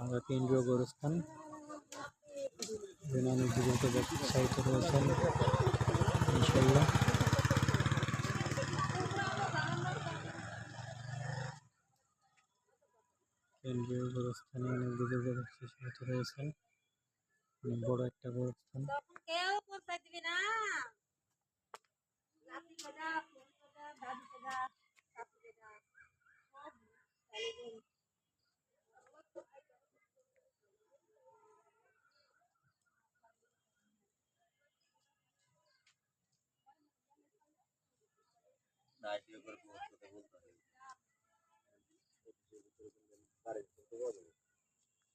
আমরা কেন্দ্রীয় গোরস্থান এখানে অনেক উৎসাহিত রয়েছেন ইনশাল্লাহ কেন্দ্রীয় গোরস্থানে অনেক যুবক উৎসাহিত রয়েছেন অনেক বড় একটা গোরস্থান।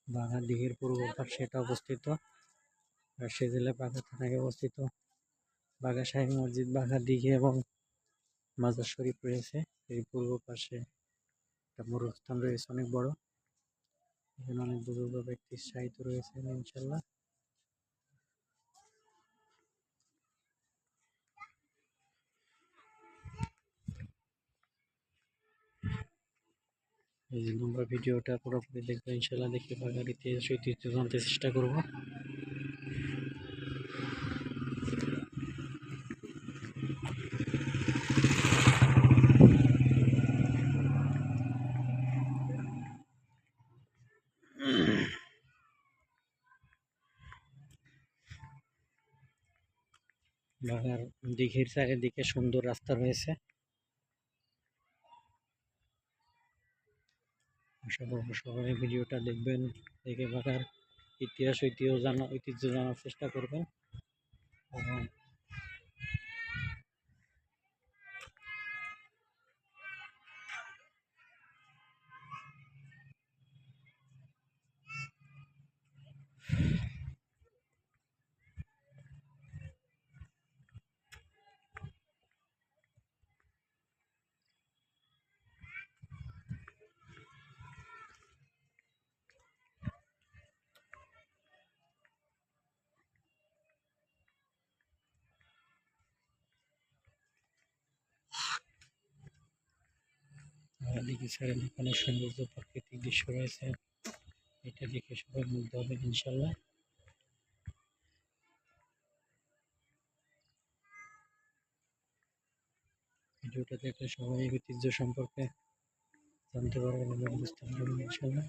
বাঘা দিঘির পূর্ব এটা অবস্থিত। রাজশাহী জেলার বাঘা থানায় অবস্থিত। বাঘা শাহী মসজিদ বাঘা দিঘি এবং মাজার শরীফ রয়েছে। এর পূর্ব পাশে একটা মরুস্থান রয়েছে, অনেক বড়। এখানে অনেক বুজুর্গ ব্যক্তি সাহিত্য রয়েছেন, ইনশাল্লাহ। এই ভিডিওটা পুরোপুরি দেখব ইনশাল্লাহ দেখে বাঘার ইতিহাস ঐতিহ্য জানতে চেষ্টা করব। বাঘার দিঘির চারিদিকে সুন্দর রাস্তা রয়েছে। আশা করব সবাই ভিডিওটা দেখবেন, দেখে বাঘার ইতিহাস, ঐতিহ্য জানা, ঐতিহ্য জানার চেষ্টা করবেন। এবং দিঘি ছাড়েন, এখানে সৌন্দর্য প্রাকৃতিক দৃশ্য রয়েছে। এটা দেখে সবাই মুগ্ধ হবে ইনশাল্লাহ ভিডিওটা দেখে সবাই ঐতিহ্য সম্পর্কে জানতে পারবেন এবং বুঝতে পারবেন ইনশাল্লাহ